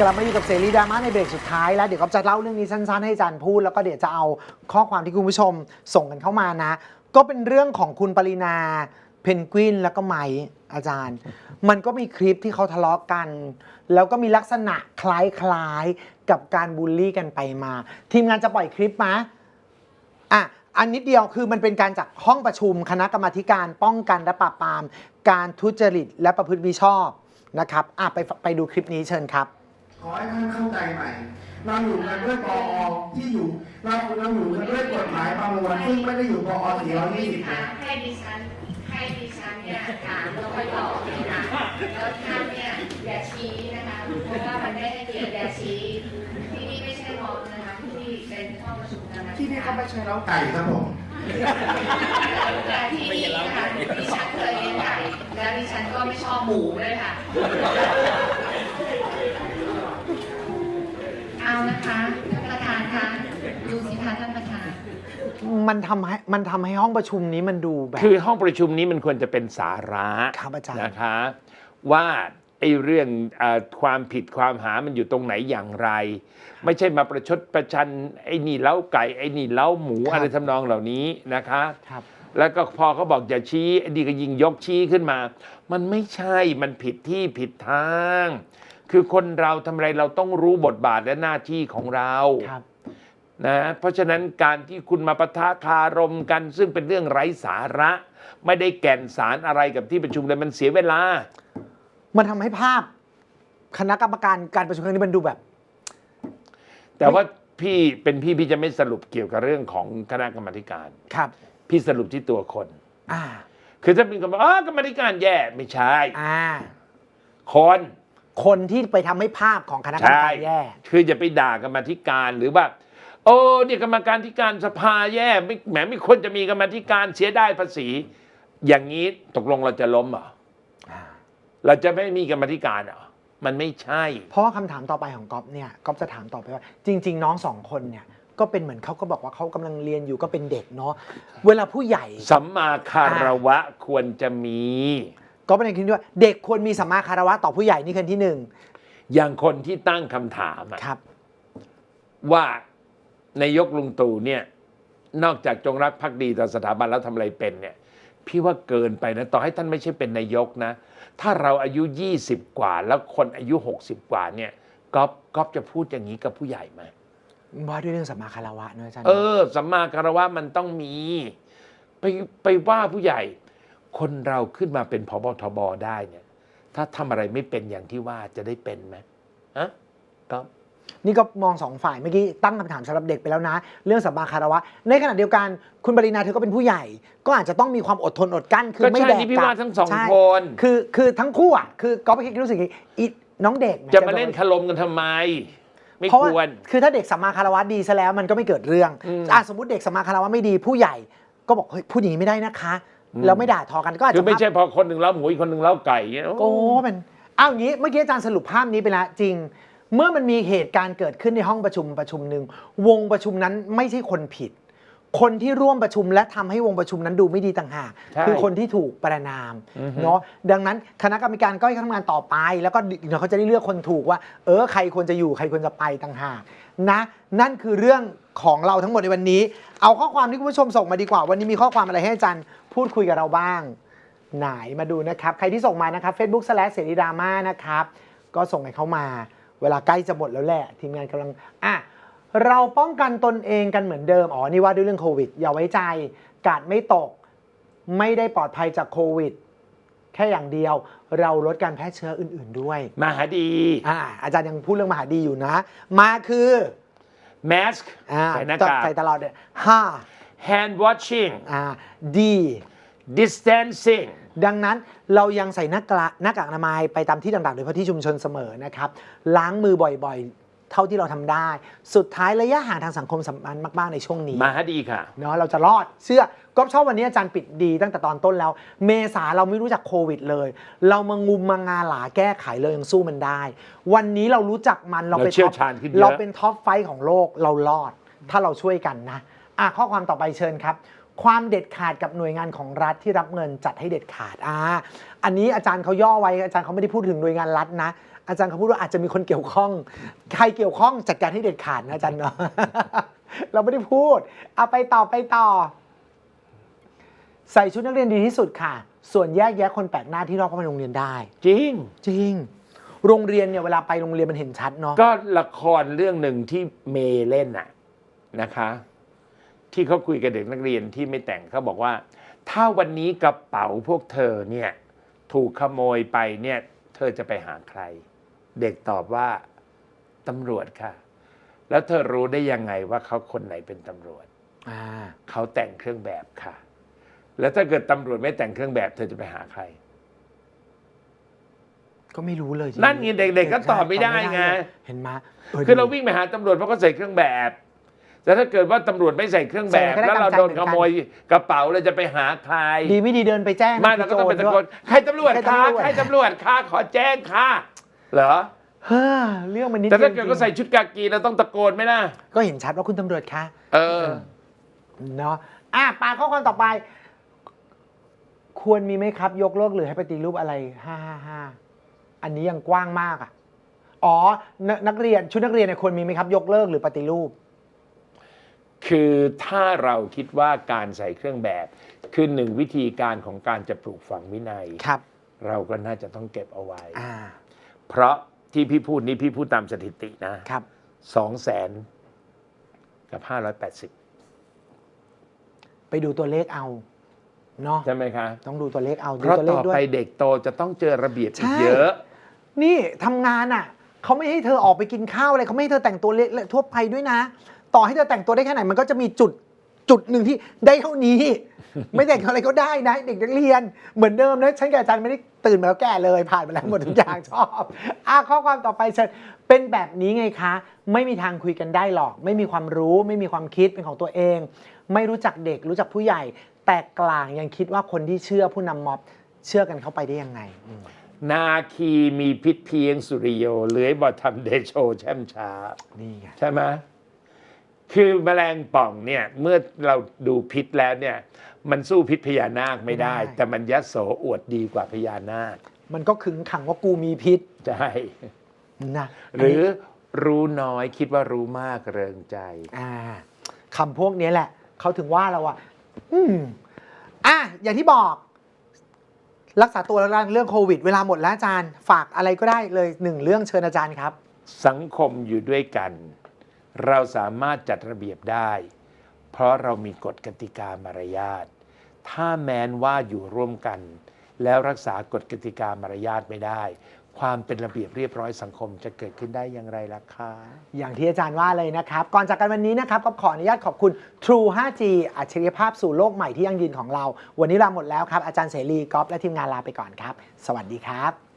กลับมาอยู่กับเสรีดราม่าในเบรกสุดท้ายแล้วเดี๋ยวก็จะเล่าเรื่องนี้สั้นๆ ให้อาจารย์พูดแล้วก็เดี๋ยวจะเอาข้อความที่คุณผู้ชมส่งกันเข้ามานะ ก็เป็นเรื่องของคุณปรินาเพนกวินแล้วก็ไมค์อาจารย์ มันก็มีคลิปที่เขาทะเลาะกัน แล้วก็มีลักษณะคล้ายๆกับการบูลลี่กันไปมา ทีมงานจะปล่อยคลิปมาอะอันนิดเดียวคือมันเป็นการจากห้องประชุมคณะกรรมาธิการป้องกันและปราบปราม การทุจริตและประพฤติมิชอบนะครับอะไปไปดูคลิปนี้เชิญครับ ขอให้ท่านเข้าใจใหม่ เราอยู่กันด้วยปอที่อยู่ เราเราอยู่กันด้วยกฎหมายประมวลซึ่งไม่ได้อยู่ปอสี่ร้อยยี่สิบคะให้ดิฉันให้ดิฉันเนี่ยถามแล้วค่อยตอบนะคะแล้วท่านเนี่ยอย่าชี้นะคะ เพราะว่ามันไม่ให้เกียรติอย่าชี้ที่นี่ไม่ใช่มองนะคะที่นี่เป็นห้องประชุมนะคะที่นี่ก็ไม่ใช่เล้าไก่ครับผมแต่ที่นี่นะคะดิฉันเคยเลี้ยงไก่แล้วดิฉันก็ไม่ชอบหมูเลยค่ะ เอานะ คะท่านประธานคะดูสิคะท่านประธาน มันทำให้มันทำให้ห้องประชุมนี้มันดูแบบ คือห้องประชุมนี้มันควรจะเป็นสาระครับอาจารย์ นะคะ ว่าไอ้เรื่องเออความผิดความหามันอยู่ตรงไหนอย่างไร ไม่ใช่มาประชดประชันไอ้นี่เล้าไก่ไอ้นี่เล้าหมูครับ อะไรทำนองเหล่านี้นะคะ ครับ แล้วก็พอเขาบอกอย่าชี้ไอ้นี่ก็ยิงยกชี้ขึ้นมา มันไม่ใช่มันผิดที่ผิดทาง คือคนเราทำอะไรเราต้องรู้บทบาทและหน้าที่ของเราครับ นะเพราะฉะนั้นการที่คุณมาปะทะคารมกัน ซึ่งเป็นเรื่องไร้สาระ ไม่ได้แก่นสารอะไรกับที่ประชุมเลยมันเสียเวลา มันทำให้ภาพ คณะกรรมการการประชุมครั้งนี้มันดูแบบ แต่ว่าพี่เป็นพี่พี่จะไม่สรุปเกี่ยวกับเรื่องของคณะกรรมาธิการ ครับ พี่สรุปที่ตัวคน อ่า คือถ้าเป็นคนบอกอ๋อกรรมาธิการแย่ไม่ใช่ อ่า คนคนที่ไปทำให้ภาพของคณะกรรมใช่การแย่ คืออย่าไปด่ากรรมาธิการหรือว่าโอ้เนี่ยกรรมการธิการสภาแย่ไม่แหมไม่ควรจะมีกรรมาธิการเสียได้ภาษี อย่างนี้ตกลงเราจะล้มเหรอเราจะไม่มีกรรมาธิการเหรอมันไม่ใช่ เพราะว่าคำถามต่อไปของก๊อฟเนี่ยก๊อฟจะถามต่อไปว่า จริง ๆ น้องสองคนเนี่ย ก็เป็นเหมือนเขาก็บอกว่าเขากำลังเรียนอยู่ก็เป็นเด็กเนาะเวลาผู้ใหญ่ สัมมาคารวะควรจะมี ก็เป็นอย่างที่ว่าเด็กควรมีสัมมาคารวะต่อผู้ใหญ่นี่คือที่หนึ่งอย่างคนที่ตั้งคำถามอะครับ ว่านายกลุงตู่เนี่ย นอกจากจงรักภักดีต่อสถาบันแล้วทำอะไรเป็นเนี่ย พี่ว่าเกินไปนะ ต่อให้ท่านไม่ใช่เป็นนายกนะ ถ้าเราอายุ 20 กว่า แล้วคนอายุ 60 กว่าเนี่ยก๊อฟก๊อฟจะพูดอย่างนี้กับผู้ใหญ่ไหม ว่าด้วยเรื่องสัมมาคารวะเนอะอาจารย์เออสัมมาคารวะมันต้องมี ไปไปว่าผู้ใหญ่ คนเราขึ้นมาเป็นพบทบได้เนี่ย ถ้าทำอะไรไม่เป็นอย่างที่ว่าจะได้เป็นไหมฮะก็นี่ก็มองสองฝ่ายเมื่อกี้ตั้งคำถามสำหรับเด็กไปแล้วนะ เรื่องสัมมาคารวะ ในขณะเดียวกันคุณปรินาเธอก็เป็นผู้ใหญ่ ก็อาจจะต้องมีความอดทนอดกลั้นคือก็ไม่ใช่แดกนี่พี่กลัว่าบทั้งสองใช่คน คือคือทั้งคู่อะคือก็ไม่คิดรู้สึกอย่างนี้อีน้องเด็กยจะมาเล่นคารมกันทำไม ไม่เพราะคว่าวร คือถ้าเด็กสัมมาคารวะดีซะแล้วมันก็ไม่เกิดเรื่องอืม อะสมมติเด็กสัมมาคารวะไม่ดีผู้ใหญ่ก็บอกเฮ้ยพูดอย่างนี้ไม่ได้นะคะแล้วไม่ด่าทอกันก็อาจคือจะไม่ใช่พอคนหนึ่งเล่าหมูอีกคนหนึ่งเล่าไก่เนี่ยโอ้เป็นเอาอย่างนี้เมื่อกี้อาจารย์สรุปภาพนี้ไปแล้วจริง เมื่อมันมีเหตุการณ์เกิดขึ้นในห้องประชุมประชุมหนึ่งวงประชุมนั้นไม่ใช่คนผิด คนที่ร่วมประชุมและทำให้วงประชุมนั้นดูไม่ดีต่างหากใช่คือคนที่ถูกประนามอือฮึเนาะดังนั้นคณะกรรมการก็ให้ทำงานต่อไป แล้วก็เดี๋ยวเขาจะได้เลือกคนถูกว่า เออใครควรจะอยู่ใครควรจะไปต่างหากนะนั่นคือเรื่องของเราทั้งหมดในวันนี้ เอาข้อความที่คุณผู้ชมส่งมาดีกว่า วันนี้มีข้อความอะไรให้อาจารย์พูดคุยกับเราบ้าง ไหนมาดูนะครับ ใครที่ส่งมานะครับ Facebook slash เสรีดราม่านะครับก็ส่งให้เขามา เวลาใกล้จะหมดแล้วแหละ ทีมงานกำลังอะ เราป้องกันตนเองกันเหมือนเดิม อ๋อ นี่ว่าด้วยเรื่องโควิด อย่าไว้ใจ กาดไม่ตก ไม่ได้ปลอดภัยจากโควิด แค่อย่างเดียว เราลดการแพร่เชื้ออื่น ๆด้วยมาหาดี อ่าอาจารย์ยังพูดเรื่องมหาดีอยู่นะ มาคือแมสอ่าใส่หน้ากาก ใส่ตลอดเลยห้า hand washing อ่า ดี distancing ดังนั้นเรายังใส่หน้ากากหน้ากากอนามัยไปตามที่ต่างๆ โดยเฉพาะที่ชุมชนเสมอนะครับ ล้างมือบ่อยๆ เท่าที่เราทำได้ สุดท้ายระยะห่างทางสังคมสำคัญมากๆในช่วงนี้มาหาดีค่ะ เนาะเราจะรอดเชื่อก็ชอบวันนี้อาจารย์ปิดดีตั้งแต่ตอนต้นแล้ว เมษาเราไม่รู้จักโควิดเลย เรามางุมมางาหลาแก้ไขเลยยังสู้มันได้ วันนี้เรารู้จักมันเราเป็นเราเชี่ยวท็อปชาญขึ้นเยอะ เราเป็นท็อปไฟท์ของโลกเรารอด ถ้าเราช่วยกันนะอะข้อความต่อไปเชิญครับ ความเด็ดขาดกับหน่วยงานของรัฐที่รับเงินจัดให้เด็ดขาดอ่าอันนี้อาจารย์เขาย่อไว้อาจารย์เขาไม่ได้พูดถึงหน่วยงานรัฐนะ อาจารย์เขาพูดว่าอาจจะมีคนเกี่ยวข้อง ใครเกี่ยวข้องจัดการให้เด็ดขาดนะอาจารย์เนาะ เราไม่ได้พูด เอาไปต่อไปต่อ ใส่ชุดนักเรียนดีที่สุดค่ะ ส่วนแยกแยะคนแปลกหน้าที่รอบเข้ามาในโรงเรียนได้ จริง จริง โรงเรียนเนี่ยเวลาไปโรงเรียนมันเห็นชัดเนาะ ก็ละครเรื่องหนึ่งที่เมย์เล่นน่ะนะคะ ที่เขาคุยกับเด็กนักเรียนที่ไม่แต่งเขาบอกว่า ถ้าวันนี้กระเป๋าพวกเธอเนี่ยถูกขโมยไปเนี่ย เธอจะไปหาใคร เด็กตอบว่าตำรวจค่ะ แล้วเธอรู้ได้ยังไงว่าเขาคนไหนเป็นตำรวจอ่าเขาแต่งเครื่องแบบค่ะ แล้วถ้าเกิดตำรวจไม่แต่งเครื่องแบบ เธอจะไปหาใคร ก็ไม่รู้เลยจริงนั่นไงเด็กๆก็ตอบไม่ได้ไงเห็นไหมคือเราวิ่งไปหาตำรวจเพราะเขาใส่เครื่องแบบแต่ถ้าเกิดว่าตำรวจไม่ใส่เครื่องแบบ แล้วเราโดนขโมยกระเป๋าเราจะไปหาใครดีไม่ดีเดินไปแจ้งไม่เราก็ต้องไปตะโกนใครตำรวจใครคะตำรวจใครตำรวจคะขอแจ้งค่ะ เหรอเฮ้อเรื่องมันนิดแต่ถ้าดียวเกิดจริงเขาใส่ชุดกากีเราต้องตะโกนไหมล่ะก็เห็นชัดว่าคุณตำรวจคะเออเนาะอะปาข้อความต่อไป ควรมีไหมครับ ยกเลิกหรือให้ปฏิรูปอะไรห้าห้าห้าอันนี้ยังกว้างมากอะอ๋อนนักเรียนชุดนักเรียนเนี่ยควรมีไหมครับ ยกเลิกหรือปฏิรูป คือถ้าเราคิดว่าการใส่เครื่องแบบคือหนึ่งวิธีการของการจะปลูกฝังวินัยครับ เราก็น่าจะต้องเก็บเอาไว้อ่า เพราะที่พี่พูดนี้พี่พูดตามสถิตินะครับสองแสนกับห้าร้อยแปดสิบไปดูตัวเลขเอาเนาะใช่ไหมคะต้องดูตัวเลขเอาเพดูราะตัวเลต่ขอด้วไปยเด็กโตจะต้องเจอระเบียบอีใช่กเยอะ นี่ทำงานอะเขาไม่ให้เธอออกไปกินข้าวอะไรเขาไม่ให้เธอแต่งตัวเละทั่วไปด้วยนะ ต่อให้เธอแต่งตัวได้แค่ไหนมันก็จะมีจุด จุดหนึ่งที่ได้เท่านี้ ไม่แต่งอะไรก็ได้นะ เด็กนักเรียน เหมือนเดิมนะฉันกับอาจารย์ไม่ได้ตื่นมาแล้วแก่เลยผ่านมาแล้วหมดทุกอย่างชอบอะข้อความต่อไปเชิญเป็นแบบนี้ไงคะ ไม่มีทางคุยกันได้หรอก ไม่มีความรู้ ไม่มีความคิดเป็นของตัวเอง ไม่รู้จักเด็กรู้จักผู้ใหญ่ แต่กลางยังคิดว่าคนที่เชื่อผู้นำม็อบเชื่อกันเข้าไปได้ยังไงอืมนาคีมีพิษเพียงสุริโยเลื้อยบอทำเดโชแช่มช้า นี่ไง ใช่ไหม คือแมลงป่องเนี่ยเมื่อเราดูพิษแล้วเนี่ยมันสู้พิษพญานาคไม่ได้ ไม่ได้ แต่มันยโสอวดดีกว่าพญานาคมันก็ขึงขังว่ากูมีพิษใช่นะหรือรู้น้อยคิดว่ารู้มากเริงใจ อ่าคำพวกนี้แหละ เขาถึงว่าเราอะ อืมอะอย่างที่บอก รักษาตัวแล้วกันเรื่องโควิด เวลาหมดแล้วอาจารย์ ฝากอะไรก็ได้เลยหนึ่งเรื่องเชิญอาจารย์ครับ สังคมอยู่ด้วยกัน เราสามารถจัดระเบียบได้ เพราะเรามีกฎกติกามารยาทถ้าแม้นว่าอยู่ร่วมกัน แล้วรักษากฎกติกามารยาทไม่ได้ ความเป็นระเบียบเรียบร้อยสังคมจะเกิดขึ้นได้อย่างไรล่ะคะอย่างที่อาจารย์ว่าเลยนะครับ ก่อนจากกันวันนี้นะครับก็ขออนุญาตขอบคุณ True 5G อัจฉริยภาพสู่โลกใหม่ที่ยั่งยืนของเรา วันนี้ลาหมดแล้วครับอาจารย์เสรีกอฟและทีมงานลาไปก่อนครับ สวัสดีครับ